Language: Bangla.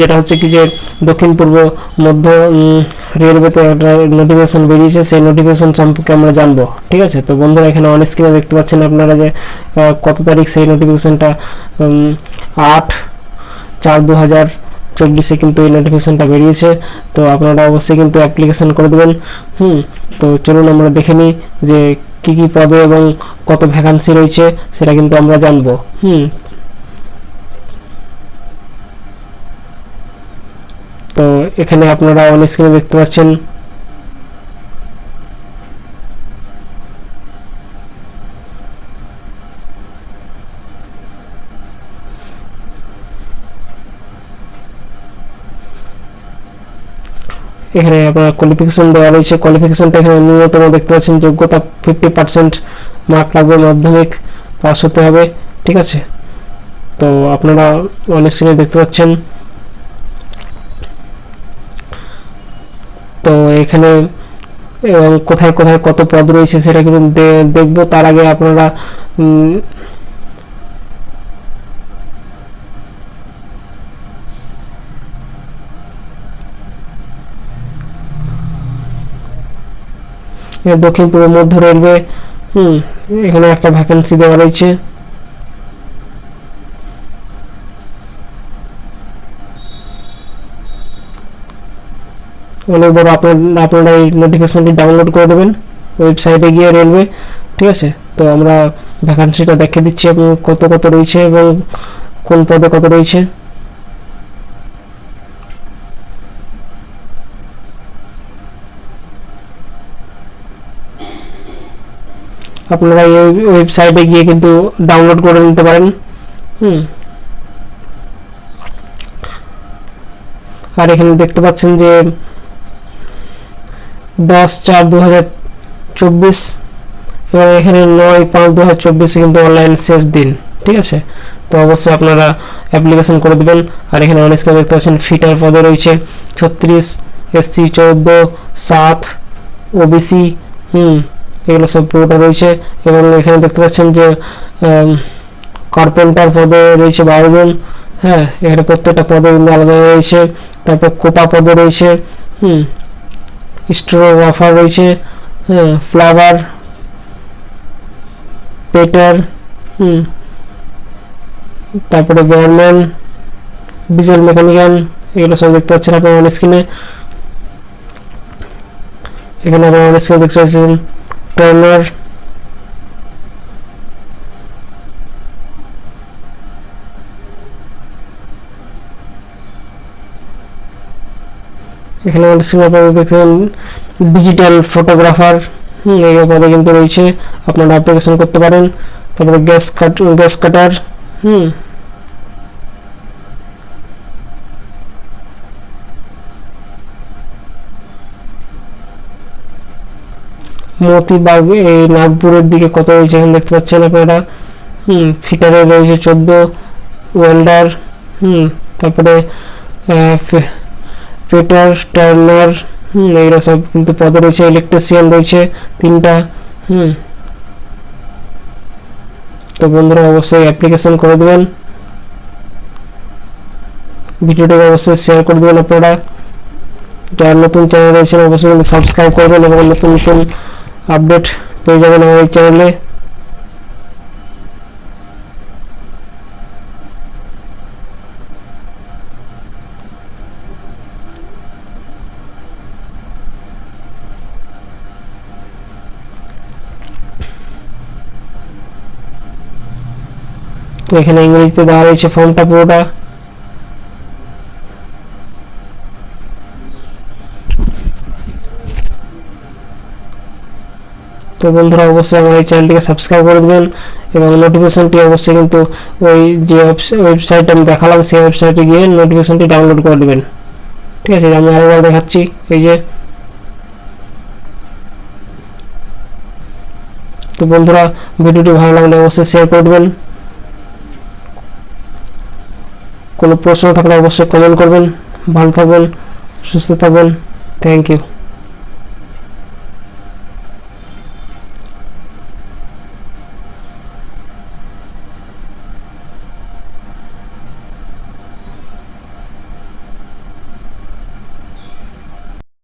যেটা হচ্ছে কি যে দক্ষিণ পূর্ব, মধ্য রেলওয়েতে একটা নোটিফিকেশন বেরিয়েছে, সেই নোটিফিকেশন সম্পর্কে আমরা জানব। ঠিক আছে? তো বন্ধুরা, এখানে অন স্ক্রিনে দেখতে পাচ্ছেন আপনারা যে কত তারিখ সেই নোটিফিকেশনটা আট চার দু হাজার চব্বিশে কিন্তু এই নোটিফিকেশনটা বেরিয়েছে। তো আপনারা অবশ্যই কিন্তু অ্যাপ্লিকেশন করে দেবেন। হুম, তো চলুন আমরা দেখে নিই যে কী কী পদে এবং কত ভ্যাকান্সি রয়েছে, সেটা কিন্তু আমরা জানব। হুম তো এখানে আপনারা অন স্ক্রিনে দেখতে পাচ্ছেন। এখানে আপনার কোয়ালিফিকেশন দেওয়া রয়েছে। কোয়ালিফিকেশনটা এখানে ন্যূনতম দেখতে পাচ্ছেন, যোগ্যতা ফিফটি পার্সেন্ট মার্ক লাগবে মাধ্যমিক পাস হতে হবে, ঠিক আছে? তো আপনারা অন স্ক্রিনে দেখতে পাচ্ছেন। তো এখানে, এবং কোথায় কোথায় কত পদ রয়েছে সেটা কিন্তু দেখব। তার আগে আপনারা দক্ষিণ পূর্ব মধ্য রেলওয়ে, হুম, এখানে একটা ভ্যাকেন্সি দেওয়া রয়েছে। অনেক বড় আপনার, আপনারা এই নোটিফিকেশনটি ডাউনলোড করে দেবেন ওয়েবসাইটে গিয়ে রেলওয়ে ঠিক আছে? তো আমরা ভ্যাকান্সিটা দেখে দিচ্ছি এবং কত কত রয়েছে এবং কোন পদে কত রয়েছে। আপনারা এই ওয়েবসাইটে গিয়ে কিন্তু ডাউনলোড করে নিতে পারেন। হুম। আর এখানে দেখতে পাচ্ছেন যে দশ চার দু হাজার চব্বিশ এবং এখানে নয় পাঁচ দু চব্বিশে কিন্তু অনলাইন শেষ দিন, ঠিক আছে? তো অবশ্যই আপনারা অ্যাপ্লিকেশন করে দেবেন। আর এখানে অনেক দেখতে পাচ্ছেন ফিটার পদে রয়েছে ছত্রিশ এসসি চৌদ্দ, সাত ওবিসি হুম, এগুলো সব পুরোটা রয়েছে। এবং এখানে দেখতে পাচ্ছেন যে কার্পেন্টার পদে রয়েছে বারো জন হ্যাঁ এখানে প্রত্যেকটা পদে কিন্তু আলাদা রয়েছে। তারপর কোপা পদে রয়েছে, হুম স্টোরোগ্রাফার রয়েছে হ্যাঁ ফ্লাভার পেটার তারপরে বেয়ারম্যান, ডিজেল মেকানিক্যাল, এগুলো সব দেখতে পাচ্ছেন আপনার অন স্ক্রিনে এখানে আপনার অন স্ক্রিনে দেখতে পাচ্ছেন, ট্রেনার এখানে আমাদের স্ক্রিনে আপনারা দেখছেন ডিজিটাল ফটোগ্রাফার এই পদে কিন্তু রয়েছে। আপনারা অ্যাপ্লিকেশন করতে পারেন। তারপরে গ্যাস কাট গ্যাস কাটার হুম। মতিবাগ এই নাগপুরের দিকে কত রয়েছে এখানে দেখতে পাচ্ছেন আপনারা। হুম, ফিটারে রয়েছে চোদ্দ ওয়েল্ডার, হুম, তারপরে পেটার টার্নার হুম, এগুলো সব কিন্তু পদে রয়েছে ইলেকট্রিশিয়ান রয়েছে, তিনটা, হুম। তো বন্ধুরা অবশ্যই অ্যাপ্লিকেশন করে দেবেন। ভিডিওটাকে অবশ্যই শেয়ার করে দেবেন আপনারা। যারা নতুন চ্যানেল রয়েছেন, অবশ্যই কিন্তু সাবস্ক্রাইব করবেন এবং নতুন নতুন আপডেট পেয়ে যাবেন আমার এই চ্যানেলে তো এখানে ইংরেজিতে দেওয়া রয়েছে ফর্মটা পুরোটা। তো বন্ধুরা, অবশ্যই আমার এই চ্যানেলটিকে সাবস্ক্রাইব করে দেবেন এবং নোটিফিকেশনটি অবশ্যই কিন্তু ওই যে ওয়েবসাইট আমি দেখালাম, সেই ওয়েবসাইটে গিয়ে নোটিফিকেশনটি ডাউনলোড করে দেবেন। ঠিক আছে আমি আরেকবার দেখাচ্ছি, এই যে। তো বন্ধুরা, ভিডিওটি ভালো লাগলে অবশ্যই শেয়ার করে দেবেন। কোনো প্রশ্ন থাকলে অবশ্যই কমেন্ট করবেন। ভালো থাকবেন সুস্থ থাকবেন। Thank you